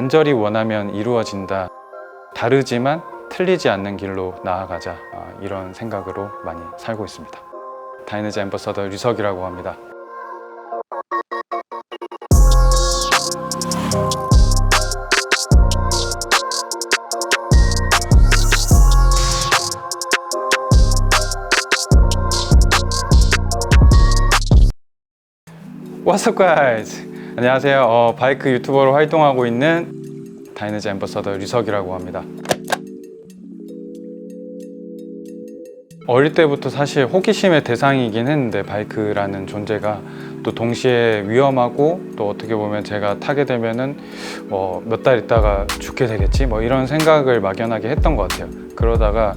간절히 원하면 이루어진다. 다르지만 틀리지 않는 길로 나아가자. 아, 이런 생각으로 많이 살고 있습니다. 다이너즈 앰버서더 류석이라고 합니다. What's up? 안녕하세요. 어, 바이크 유튜버로 활동하고 있는 다이너즈 앰버서더 류석이라고 합니다. 어릴 때부터 사실 호기심의 대상이긴 했는데 바이크라는 존재가 또 동시에 위험하고 또 어떻게 보면 제가 타게 되면은 뭐 몇 달 있다가 죽게 되겠지 뭐 이런 생각을 막연하게 했던 것 같아요. 그러다가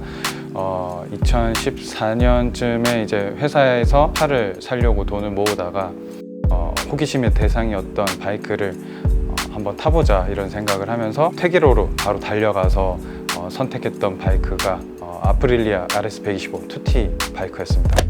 어 2014년쯤에 이제 회사에서 차를 사려고 돈을 모으다가 어, 호기심의 대상이었던 바이크를 어, 한번 타보자 이런 생각을 하면서 퇴기로로 바로 달려가서 어, 선택했던 바이크가 어, 아프릴리아 RS125 2T 바이크였습니다.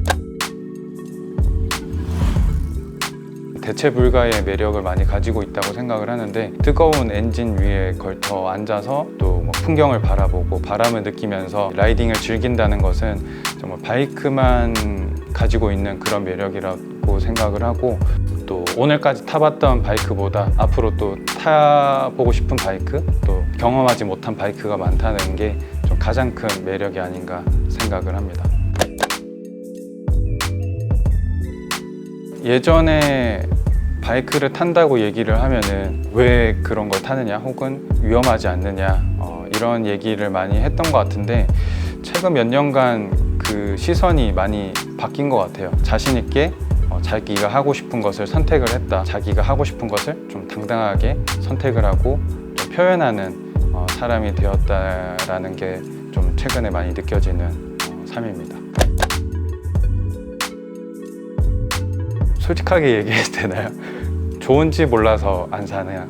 대체 불가의 매력을 많이 가지고 있다고 생각을 하는데 뜨거운 엔진 위에 걸터 앉아서 또 뭐 풍경을 바라보고 바람을 느끼면서 라이딩을 즐긴다는 것은 정말 바이크만 가지고 있는 그런 매력이라 고 생각을 하고 또 오늘까지 타봤던 바이크보다 앞으로 또 타보고 싶은 바이크 또 경험하지 못한 바이크가 많다는 게 좀 가장 큰 매력이 아닌가 생각을 합니다. 예전에 바이크를 탄다고 얘기를 하면은 왜 그런 걸 타느냐 혹은 위험하지 않느냐 어, 이런 얘기를 많이 했던 것 같은데 최근 몇 년간 그 시선이 많이 바뀐 것 같아요. 자신 있게 어, 자기가 하고 싶은 것을 선택을 했다. 자기가 하고 싶은 것을 좀 당당하게 선택을 하고 좀 표현하는 어, 사람이 되었다라는 게 좀 최근에 많이 느껴지는 어, 삶입니다. 솔직하게 얘기해도 되나요? 좋은지 몰라서 안 사냐?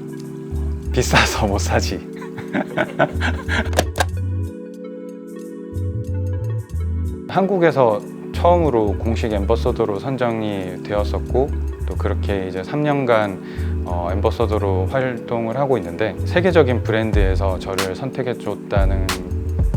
비싸서 못 사지. 한국에서 처음으로 공식 엠버서더로 선정이 되었었고 또 그렇게 이제 3년간 어, 엠버서더로 활동을 하고 있는데 세계적인 브랜드에서 저를 선택해 줬다는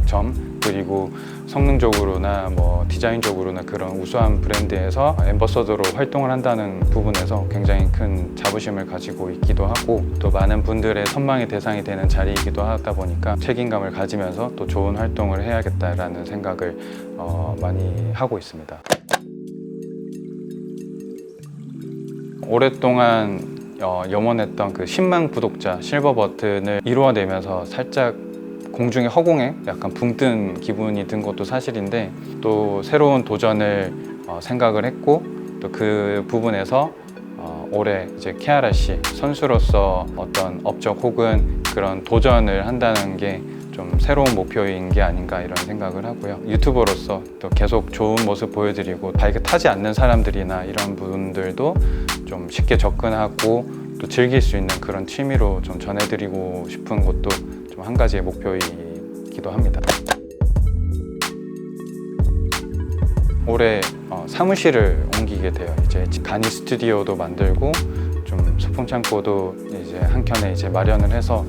점 그리고 성능적으로나 뭐 디자인적으로나 그런 우수한 브랜드에서 엠버서더로 활동을 한다는 부분에서 굉장히 큰 자부심을 가지고 있기도 하고 또 많은 분들의 선망의 대상이 되는 자리이기도 하다 보니까 책임감을 가지면서 또 좋은 활동을 해야겠다라는 생각을 어, 많이 하고 있습니다. 오랫동안 어, 염원했던 그 10만 구독자 실버 버튼을 이루어내면서 살짝 공중에 허공에 약간 붕뜬 기분이 든 것도 사실인데 또 새로운 도전을 어, 생각을 했고 또 그 부분에서 어, 올해 이제 케아라 씨 선수로서 어떤 업적 혹은 그런 도전을 한다는 게 좀 새로운 목표인 게 아닌가 이런 생각을 하고요. 유튜버로서 또 계속 좋은 모습 보여드리고 바이크 타지 않는 사람들이나 이런 분들도 좀 쉽게 접근하고 또 즐길 수 있는 그런 취미로 좀 전해드리고 싶은 것도 좀 한 가지의 목표이기도 합니다. 올해 어, 사무실을 옮기게 돼요. 이제 간이 스튜디오도 만들고 좀 소품 창고도 이제 한 켠에 이제 마련을 해서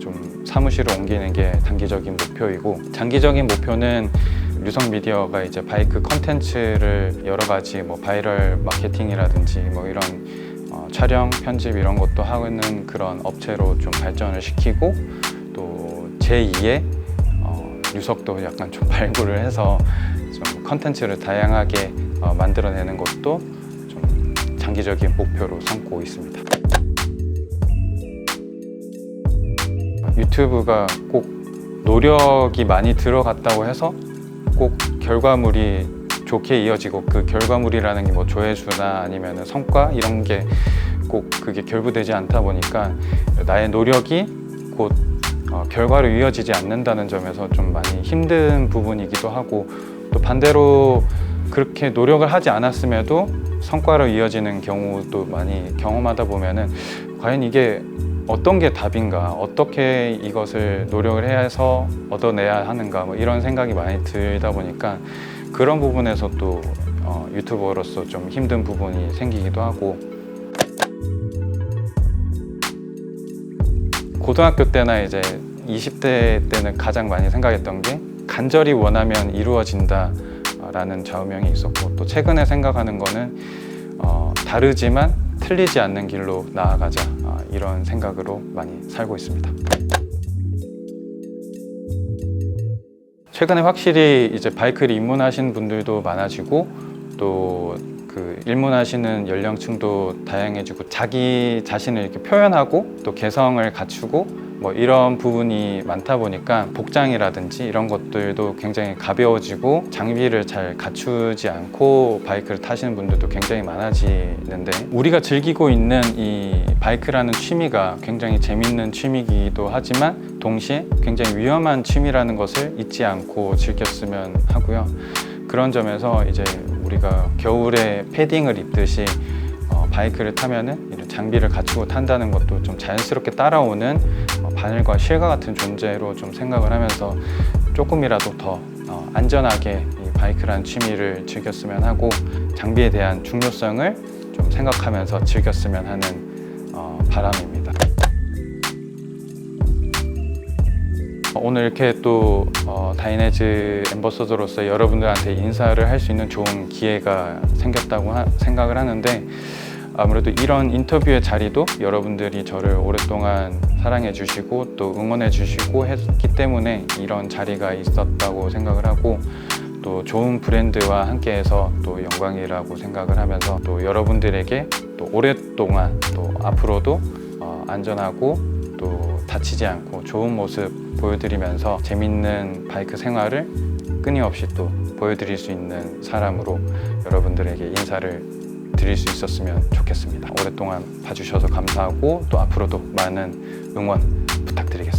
좀 사무실을 옮기는 게 단기적인 목표이고 장기적인 목표는 유성 미디어가 이제 바이크 컨텐츠를 여러 가지 뭐 바이럴 마케팅이라든지 뭐 이런 어, 촬영 편집 이런 것도 하는 그런 업체로 좀 발전을 시키고 또 제2의 어, 유석도 약간 좀 발굴을 해서 좀 컨텐츠를 다양하게 어, 만들어내는 것도 좀 장기적인 목표로 삼고 있습니다. 유튜브가 꼭 노력이 많이 들어갔다고 해서 꼭 결과물이 좋게 이어지고 그 결과물이라는 게 뭐 조회수나 아니면 성과 이런 게 꼭 그게 결부되지 않다 보니까 나의 노력이 곧 어, 결과로 이어지지 않는다는 점에서 좀 많이 힘든 부분이기도 하고 또 반대로 그렇게 노력을 하지 않았음에도 성과로 이어지는 경우도 많이 경험하다 보면은 과연 이게 어떤 게 답인가 어떻게 이것을 노력을 해서 얻어내야 하는가 뭐 이런 생각이 많이 들다 보니까 그런 부분에서 또 어, 유튜버로서 좀 힘든 부분이 생기기도 하고. 고등학교 때나 이제 20대 때는 가장 많이 생각했던 게 간절히 원하면 이루어진다라는 좌우명이 있었고 또 최근에 생각하는 거는 어, 다르지만 틀리지 않는 길로 나아가자 아, 이런 생각으로 많이 살고 있습니다. 최근에 확실히 이제 바이크를 입문하신 분들도 많아지고 또 그 입문하시는 연령층도 다양해지고 자기 자신을 이렇게 표현하고 또 개성을 갖추고 뭐 이런 부분이 많다 보니까 복장이라든지 이런 것들도 굉장히 가벼워지고 장비를 잘 갖추지 않고 바이크를 타시는 분들도 굉장히 많아지는데 우리가 즐기고 있는 이 바이크라는 취미가 굉장히 재밌는 취미이기도 하지만 동시에 굉장히 위험한 취미라는 것을 잊지 않고 즐겼으면 하고요. 그런 점에서 이제 우리가 겨울에 패딩을 입듯이 어, 바이크를 타면은 이런 장비를 갖추고 탄다는 것도 좀 자연스럽게 따라오는 어, 바늘과 실과 같은 존재로 좀 생각을 하면서 조금이라도 더 어, 안전하게 이 바이크라는 취미를 즐겼으면 하고 장비에 대한 중요성을 좀 생각하면서 즐겼으면 하는 어, 바람입니다. 어, 오늘 이렇게 또 어, 다이내즈 엠버서더로서 여러분들한테 인사를 할 수 있는 좋은 기회가 생겼다고 하- 생각을 하는데 아무래도 이런 인터뷰의 자리도 여러분들이 저를 오랫동안 사랑해 주시고 또 응원해 주시고 했기 때문에 이런 자리가 있었다고 생각을 하고 또 좋은 브랜드와 함께해서 또 영광이라고 생각을 하면서 또 여러분들에게 또 오랫동안 또 앞으로도 어, 안전하고 또 다치지 않고 좋은 모습 보여드리면서 재밌는 바이크 생활을 끊임없이 또 보여드릴 수 있는 사람으로 여러분들에게 인사를 드릴 수 있었으면 좋겠습니다. 오랫동안 봐주셔서 감사하고 또 앞으로도 많은 응원 부탁드리겠습니다.